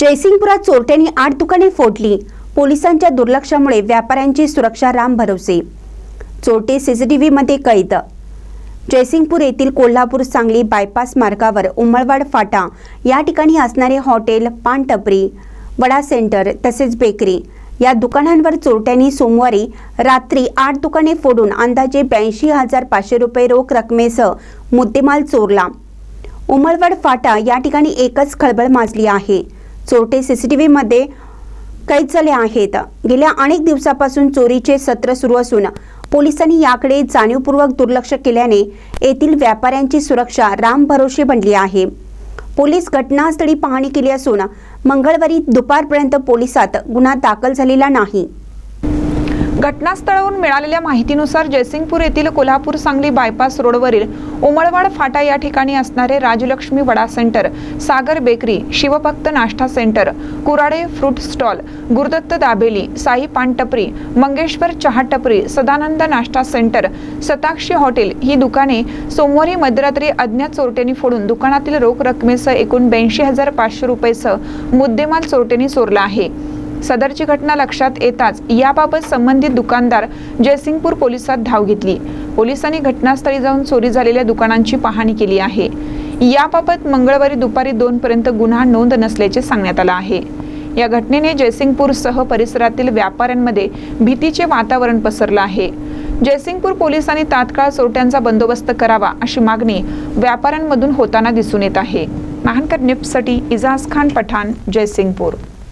जयसिंगपुरात चोरट्यांनी आठ दुकाने फोडली. पोलिसांच्या दुर्लक्षामुळे व्यापाऱ्यांची सुरक्षा राम भरवसे. चोरटे सीसीटीव्हीमध्ये कैद. जयसिंगपूर येथील कोल्हापूर सांगली बायपास मार्गावर उमळवाड फाटा या ठिकाणी असणारे हॉटेल पानटपरी वडा सेंटर तसेच बेकरी या दुकानांवर चोरट्यांनी सोमवारी रात्री आठ दुकाने फोडून अंदाजे ब्याऐंशी हजार पाचशे रुपये रोख रकमेसह मुद्देमाल चोरला. उमळवड फाटा या ठिकाणी एकच खळबळ माजली आहे. चोरटे सीसीटीव्हीमध्ये कैद झाले आहेत. गेल्या अनेक दिवसापासून चोरीचे सत्र सुरू असून पोलिसांनी याकडे जाणीवपूर्वक दुर्लक्ष केल्याने येथील व्यापाऱ्यांची सुरक्षा राम भरोशी बनली आहे. पोलीस घटनास्थळी पाहणी केली असून मंगळवारी दुपारपर्यंत पोलिसात गुन्हा दाखल झालेला नाही. घटनास्थळावरून मिळालेल्या माहितीनुसार जयसिंगपूर येथील कोल्हापूर सांगली बायपास रोडवरील उमळवाड फाटा या ठिकाणी असणारे राजलक्ष्मी वडा सेंटर सागर बेकरी शिवभक्त नाश्ता centre Kurade fruit stall Gurudatt dabeli Sai पान टपरी मंगेश्वर चहा टपरी सदानंद नाश्ता सेंटर सताक्षी हॉटेल ही दुकाने सोमवारी मध्यरात्री अज्ञात चोरट्यांनी फोडून दुकानातील रोख रकमेसह एकूण ब्याऐंशी हजार पाचशे रुपयेसह मुद्देमाल चोरट्यांनी चोरला आहे. सदरची घटना लक्षात येताच याबाबत संबंधित दुकानदार जयसिंगपूर पोलिसात धाव घेतली. पोलिसांनी घटनास्थळी जाऊन चोरी झालेल्या दुकानांची पाहणी केली आहे. याबाबत मंगळवारी दुपारी दोन पर्यंत गुन्हा नोंद नसल्याचे सांगण्यात आलं आहे. या घटनेने जयसिंगपूरसह परिसरातील व्यापाऱ्यांमध्ये भीतीचे वातावरण पसरलं आहे. जयसिंगपूर पोलिसांनी तात्काळ चोरट्यांचा बंदोबस्त करावा अशी मागणी व्यापाऱ्यांमधून होताना दिसून येत आहे. महानकर निप्ससाठी इजाज खान पठाण जयसिंगपूर.